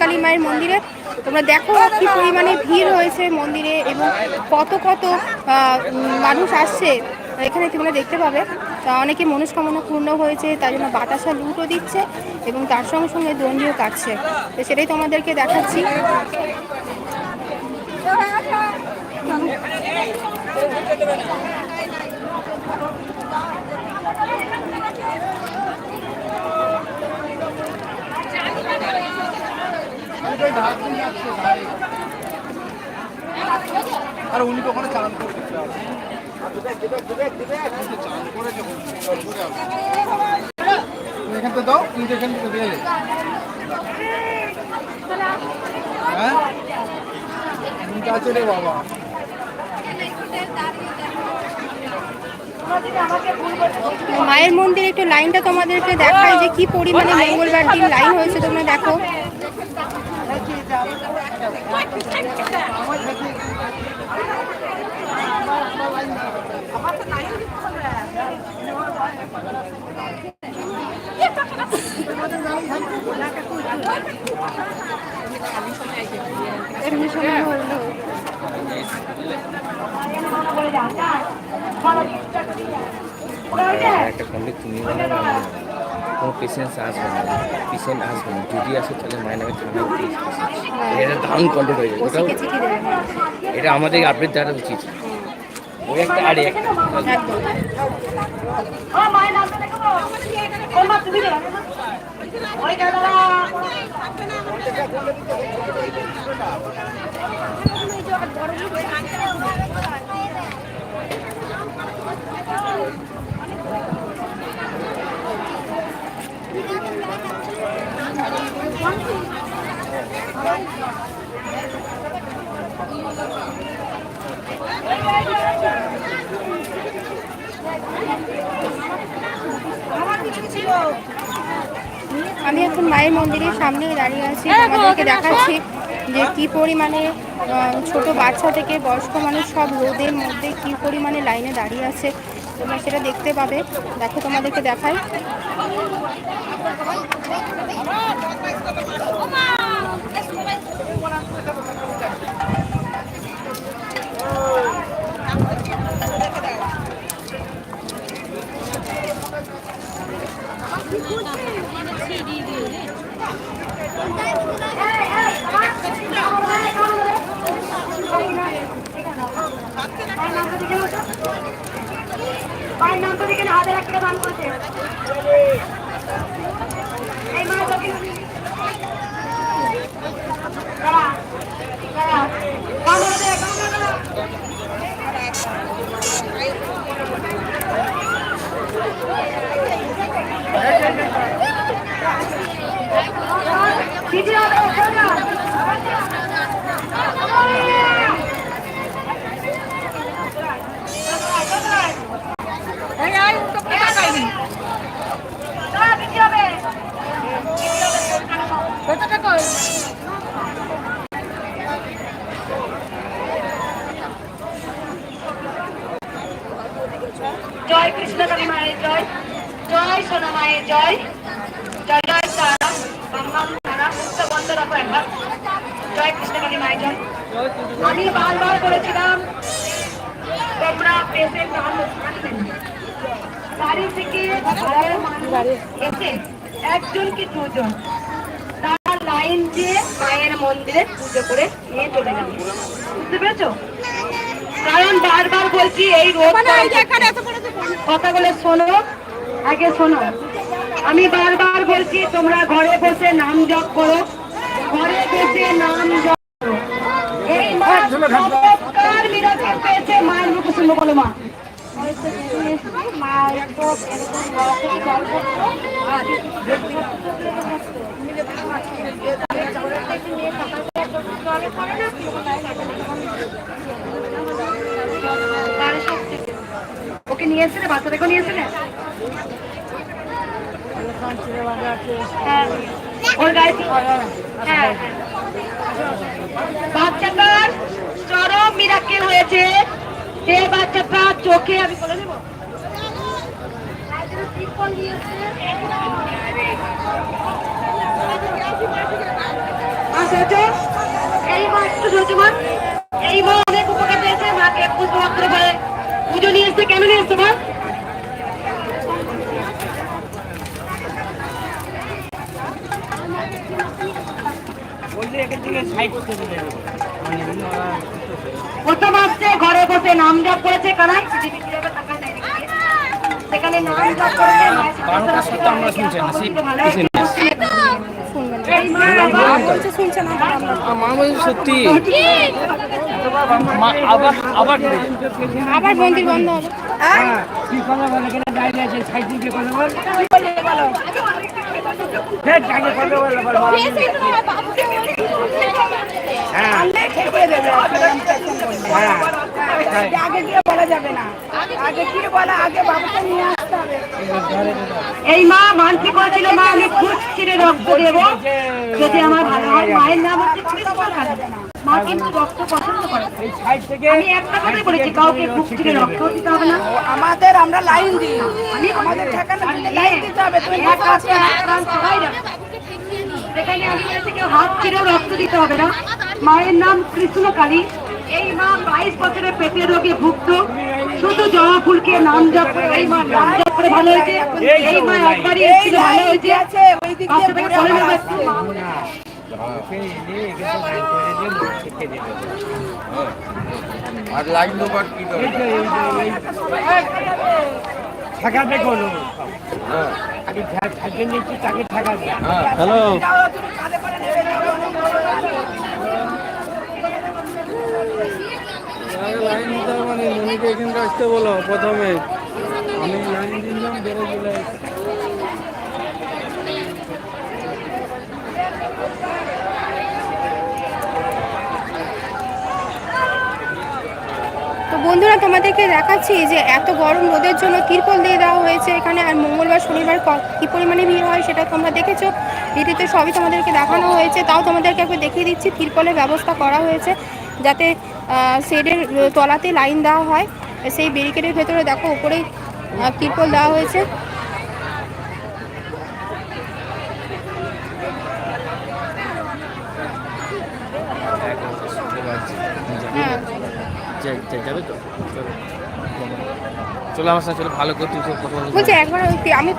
কালী মায়ের মন্দিরে। তোমরা দেখো কি পরিমাণে ভিড় হয়েছে মন্দিরে এবং কত কত মানুষ আসছে। এখানে তোমরা দেখতে পাবে অনেকে মনস্কামনা পূর্ণ হয়েছে, তার জন্য বাতাসা লুটও দিচ্ছে এবং তার সঙ্গে সঙ্গে দণ্ডিও কাটছে। তো সেটাই তোমাদেরকে দেখাচ্ছি। আর উনি চালান করতে এখান থেকে দাও এখান থেকে দিয়ে হ্যাঁ? আছে রে বাবা। মায়ের মন্দিরে একটু লাইনটা তোমাদেরকে দেখায় যে কি পরিমাণে মঙ্গলবার দিন লাইন হয়েছে, তোমরা দেখো। এমনি সময় হলো একটা করলে তুমি কোনো পেশেন্স আসবে না। পেশেন্ট আসবে না। যদি আসে তাহলে মায়ের নামে থানায় এটা দারুণ কন্ট্রোল হয়ে যাবে ওটাও এটা আমাদের আপডেট দেওয়া উচিত। ওই একটা আরে একটা। একদম। আমি এখন মায়ের মন্দিরের সামনে দাঁড়িয়ে আছি। তোমাদেরকে দেখাচ্ছি যে কি পরিমাণে ছোট বাচ্চা থেকে বয়স্ক মানুষ সব রোদের মধ্যে কি পরিমাণে লাইনে দাঁড়িয়ে আছে। তোমরা সেটা দেখতে পাবে। দেখো তোমাদেরকে দেখাই। পায়ের নাম করে এখানে হাজার এক টাকা। কান ধরে দে, কান ধরে দে। দিদি হবে, সোজা। দাঁড়া, দিদি হবে। জয় কৃষ্ণ কালী মায়ের জয়। জয় সোনা মায়ের জয়। জয় জয় তারা বাম্বাম তারা মুক্ত বন্ধ রাখো একবার। জয় কৃষ্ণ কালী মায়ের জয়। আমি বারবার বলেছিলাম তোমরা পেশেন্ট বাড়ি থেকে এসে একজন কি দুজন তারা লাইন দিয়ে মায়ের মন্দিরে পুজো করে নিয়ে চলে যাবে। বুঝতে পেরেছ? কারণ বারবার বলছি এই রোদ কথাগুলো শোনো আগে শোনো। আমি বারবার বলছি তোমরা ঘরে বসে নাম জপ করো। ঘরে বসে নাম জপ করো। এই মা চমৎকার মিরাকেল পেয়েছে মায়ের মুখে শুনব বলো মা। মায়ের নিয়ে বাচ্চাটাকে নিয়ে হ্যাঁ। হ্যাঁ। বাচ্চাটার চরম মিরাকেল হয়েছে। যে বাচ্চাটা, চোখে আমি বলে দেবো। শুনেছো এই মা একটু শুনেছো মা এই মা অনেক উপকার পেয়েছে মাকে পুষ্পমাত্র বলে পুজো নিয়ে এসছে কেন নিয়ে এসছো মা প্রথম আসছে ঘরে বসে নাম জপ করেছে কানাই। সেখানে নাম জপ করেছে আমরা শুনছি না সত্যি? আবার আবার আবার মন্দির আগে গিয়ে বলা যাবে না। আগে গিয়ে বলা আগে বাবাকে নিয়ে আসতে হবে। এই মা মানসিক করেছিল মা আমি খুব ছিঁড়ে রক্ত দেবো। যদি আমার ভালো হয় মায়ের নাম হচ্ছে কৃষ্ণকালী। মা কিন্তু রক্ত পছন্দ করে আমি একটা কথাই বলেছি কাউকে খুব ছিঁড়ে রক্ত দিতে হবে না। আমাদের আমরা লাইন দিই। আমাদের ঠেকানো লাইন দিতে হবে। তুমি এক আছে এক সবাই। হাত ছিঁড়েও রক্ত দিতে হবে না। মায়ের নাম কৃষ্ণকালী। এই মা বাইশ বছরের পেটের রোগে ভুগত শুধু জবা ফুলকে নাম জপ করে এই মা নাম জপ করে ভালো হয়েছে। এই মা একবারই এসেছিল ভালো হয়েছে। আর লাইন কি কোনো নিচ্ছি তাকে হ্যালো। মানে আসতে বলো, প্রথমে। আমি লাইন দিলাম তো বন্ধুরা, তোমাদেরকে দেখাচ্ছি যে এত গরম রোদের জন্য তিরপল দিয়ে দেওয়া হয়েছে এখানে, আর মঙ্গলবার, শনিবার ক- পরিমাণে ভিড় হয় সেটা তোমরা দেখেছ। ভিডিওতে সবই তোমাদেরকে দেখানো হয়েছে, তাও তোমাদেরকে একবার দেখিয়ে দিচ্ছি, তিরপলের ব্যবস্থা করা হয়েছে, যাতে শেডের তলাতে লাইন দেওয়া হয়। সেই ব্যারিকেডের ভেতরে দেখো উপরেই আহ, তিরপল দেওয়া হয়েছে। হ্যাঁ। চলো। আমার সাথে চলো ভালো করে কথা বলছি একবার আমি